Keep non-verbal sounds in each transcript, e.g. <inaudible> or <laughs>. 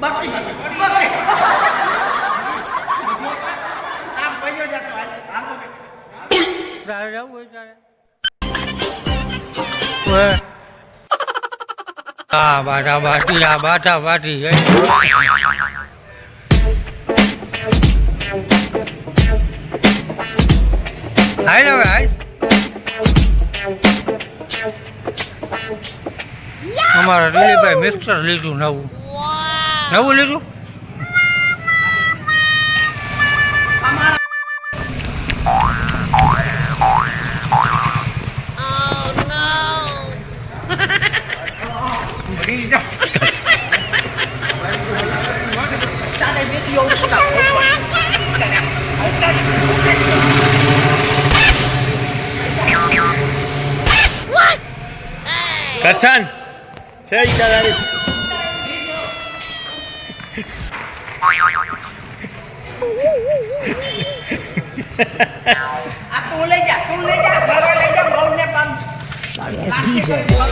Bắt ra ra ra ra à bắt ra bắt đi à bắt ra bắt đi ấy હે. હાલ હવે હાલ અમારા દિલીપભાઈ મિક્સર લીધું નવું નવું લીધું તારે બેટીઓ ઉઠતા કરશન છે તારી આ તું લઈ જા તું લઈ જા ઘરે લઈ જા બહુ ને પામ Yes, DJ.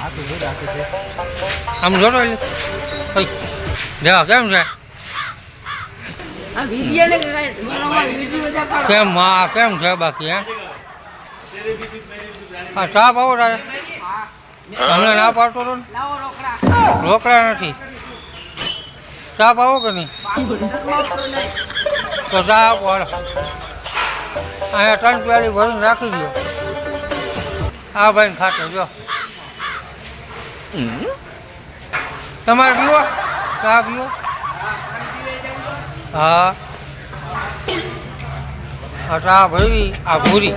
આમ ઓય, દેવા કેમ છે? આ વીડિયો ને બનાવવા વીડિયો દેખાડો. કેમ માં કેમ છે બાકી હે? હા ચા પાવો તારે? તમને ના પાડતો તો ને? લાવો રોકડા. રોકડા નથી. ચા પાવો કે નહીં? તો ચા આપો અહીંયા ત્રણ પ્યાલી ભરીને રાખી દો આ ભાઈ ખાતે જો. તમારે પીવો? ચા પીવો? હા. આ ભાઈ આ ભૂરી.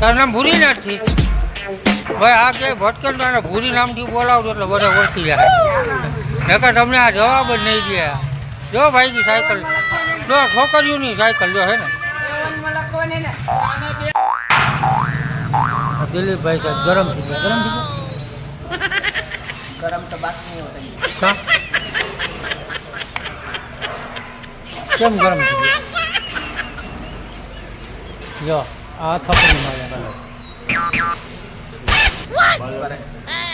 તારું નામ ભૂરી નથી ભાઈ, આ કે ભટકેલ તારે ભૂરી નામથી બોલાવજો એટલે બધા ઓળખી જાય. નકર તમને આ જવાબ જ નહીં દે. જો ભાઈ કી સાયકલ. જો છોકરીઓની સાયકલ, જો હે ને. દિલીપભાઈ સાહેબ ગરમ થઈ ગયા, ગરમ થઈ ગરમ તો બાકી નહીં હોતા ગયા કેમ ગરમ થઈ ગયા જો આ થપ્પડી માર્યા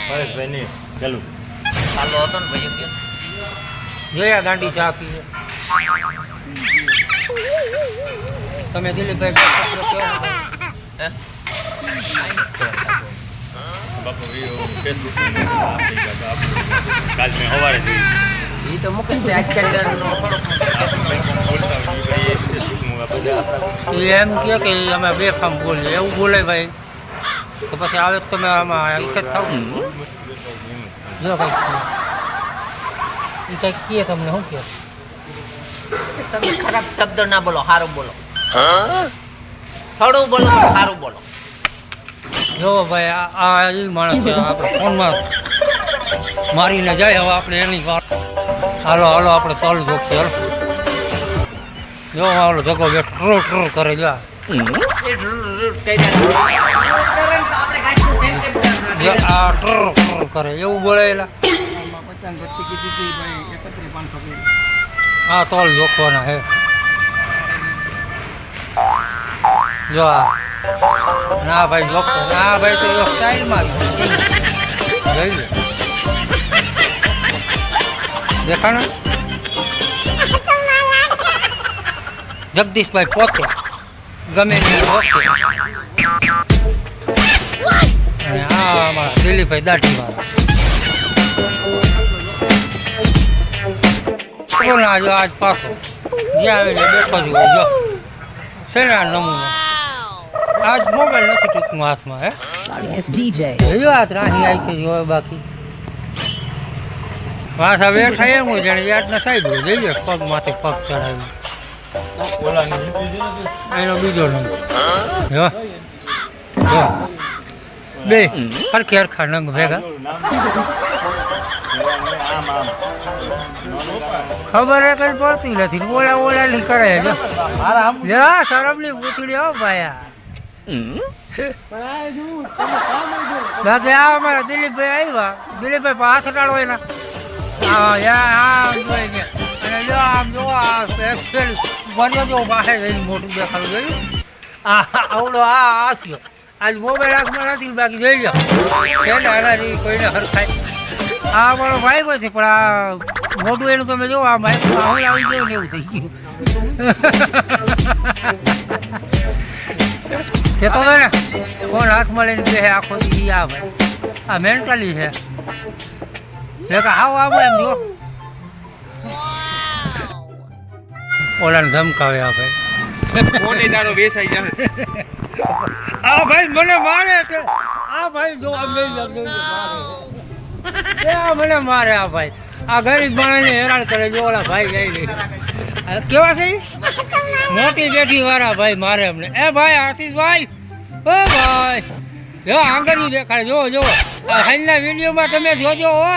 પરેશભાઈ ની ચાલુ ચાલો હતો ને ભાઈ જોયા ગાંડી ચા પીવે તમે દિલીપભાઈ બે શબ્દો કહો ને. બાપુ ફેસબુક કાલ મેં સવારે એ તો મૂકે છે એમ કહે કે અમે બે ફામ બોલીએ એવું બોલે ભાઈ. તો પછી આવે તો તમે આમાં એક જ થાવ. જો ભાઈ એ કંઈક કહે તમને શું કહે તમે ખરાબ શબ્દ ના બોલો સારું બોલો. થોડું બોલો સારું બોલો. જો ભાઈ, આ એ માણસ છે આપણે ફોનમાં મારીને જાય, હવે આપણે એની વાત હાલો હાલો, આપણે તલ જોખી હાલો. જો, હાલો, જગો બે ટ્રો ટ્રો કરે. જો. આ ટ્રો ટ્રો કરે, એવું બોલાયેલા. હા તલ જોખવાના હે જો, આ. ના ભાઈ જોખો ના ભાઈ, તો એ સ્ટાઇલમાં જોઈ લે. દેખાણો? જગદીશભાઈ પોતે ગમે તે પોતે અને આ અમારા દિલીપભાઈ દાઢી વાળા કોણ આજ આજ પાછો? જ્યાં આવીને બેઠો હોય જો. શેના નમૂનો? આજ મોબાઈલ નથી ટૂંકમાં હાથમાં હે. જોયો આ ત્રાહી આવી કે જોયો બાકી. પાછા બેઠા એમ હું જાણે યાદના સાહેબ જોઈએ પગ માથે પગ ચડાવી ને? એનો બીજો નંબર. બે. હરખી હરખા નંગ ભેગા. ખબર કઈ પડતી નથી. ઓલા ઓલા ની કરે આમ. શરમની પૂછડી હો ભાયા. પણ આ જોવું અમારા દિલીપભાઈ આવ્યા. દિલીપભાઈ હાથ ટાળો એના. હા યા, આમ છે અને જો આમ જો, આ પાસે જઈને મોટું દેખાડું, જોયું? આ, આવડો, આ આસ્યો આજ મોબાઈલ નથી, બાકી જોઈ લો હરાજી કોઈને હરખાય. આ મારો ભાઈ છે, પણ આ મોટું એનું તમે જો આ ભાઈ આવી ગયો ને એવું થઈ ગયું. <laughs> કે તો ને કોણ હાથમાં લઈને બે આખો દી આ ભાઈ. આ મેન્ટલી છે. એટલે કે આવો આવો એમ જો. ઓલાને ધમકાવે આ ભાઈ. કોને તારો વેસાઈ જાય આ ભાઈ મને મારે છે. આ ભાઈ જો આ મને મારે આ ભાઈ. આ ગરીબ માણસને હેરાન કરે જો ઓલા ભાઈ જાય આ કેવા છે? મોટી બેઠી વાળા ભાઈ મારે અમને. એ ભાઈ, આશીષભાઈ. ઓ ભાઈ. જો આંગળીયું દેખાય જો જો હાલના વિડીયોમાં તમે જોજો, હો.